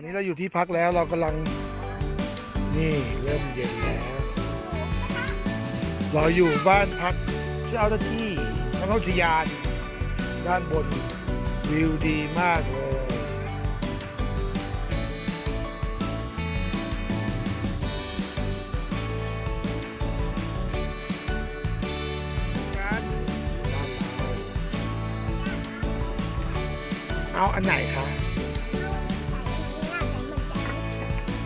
อนนี้เราอยู่ที่พักแล้วเรากำลัง นี่เริ่มเย็นแล้วเราอยู่บ้านพักเจ้าหน้าที่ทางอุทยาน ด้านบนวิวดีมากเลยเอาอันไหนคะ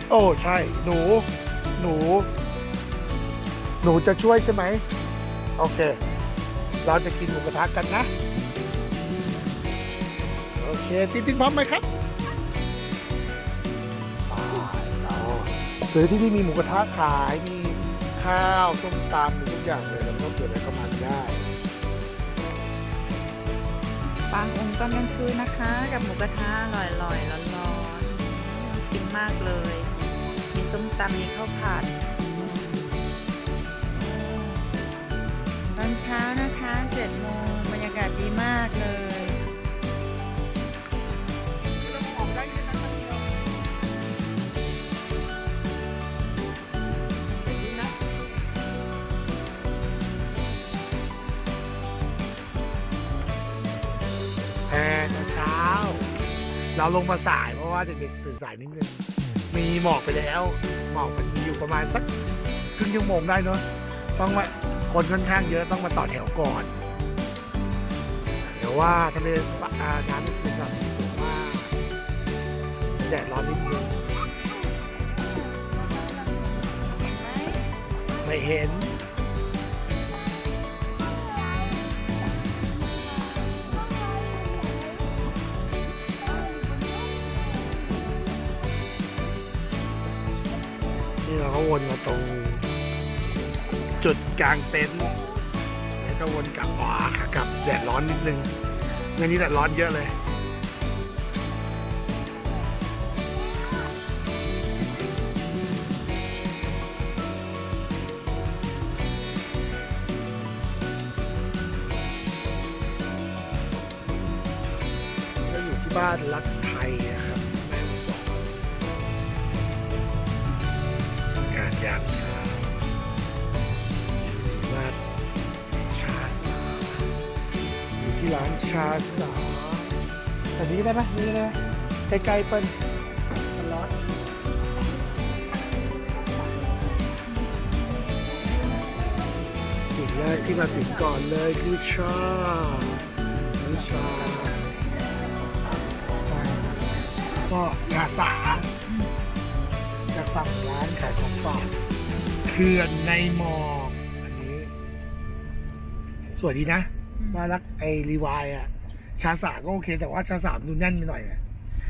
โอ้ใช่ หนู หนู หนูจะช่วยใช่ไหม โอเค เราจะกินหมูกระทะกันนะ โอเคตินตินพร้อมไหมครับไปเราคือที่นี่มีหมูกระทะขาย มีข้าวส้มตำมีทุกอย่างเลยแล้วก็เกิดอะไรเข้ามาได้บางองค์ตอนกลางคืนนะคะ กับหมูกระทะอร่อยๆร้อนๆฟินมากเลยมี ส้มตำมีข้าวผัดตอนเช้านะคะเจ็ดโมงบรรยากาศดีมากเลยแพรเช้า เราลงมาสายเพราะว่าเด็กๆตื่นสายนิดนึง มีหมอกไปแล้วหมอกมันมีอยู่ประมาณสักครึ่งชั่วโมงได้เนอะต้องมาคนค่อนข้างเยอะต้องมาต่อแถวก่อนเดี๋ยวว่าทะเลสาบน้ำทะเลสาบสูงวยมากแดดร้อนนิดนึงไม่เห็น นี่เราก็วนมาตรง จุดกลางเต็นท์แล้วก็วนกลับอ๋อขากลับแดดร้อนนิดนึงในนี้แดดร้อนเยอะเลยก็อยู่ที่บ้านรัก ที่ร้านชาสาแต่นี้ได้ไหมนี่ได้ไหมใกลๆเปิ้ลมันร้อนสิ่งแรกที่มาถึงก่อนเลยคือชาน้ำชาก็ยาสาจากฝั่งร้านขายของฝากเขื่อนในหมอกอันนี้ สวยดีนะ ว่ารักไอรีวายอะชาสาก็โอเค แต่ว่าชาสามดูแน่นไปหน่อยนะ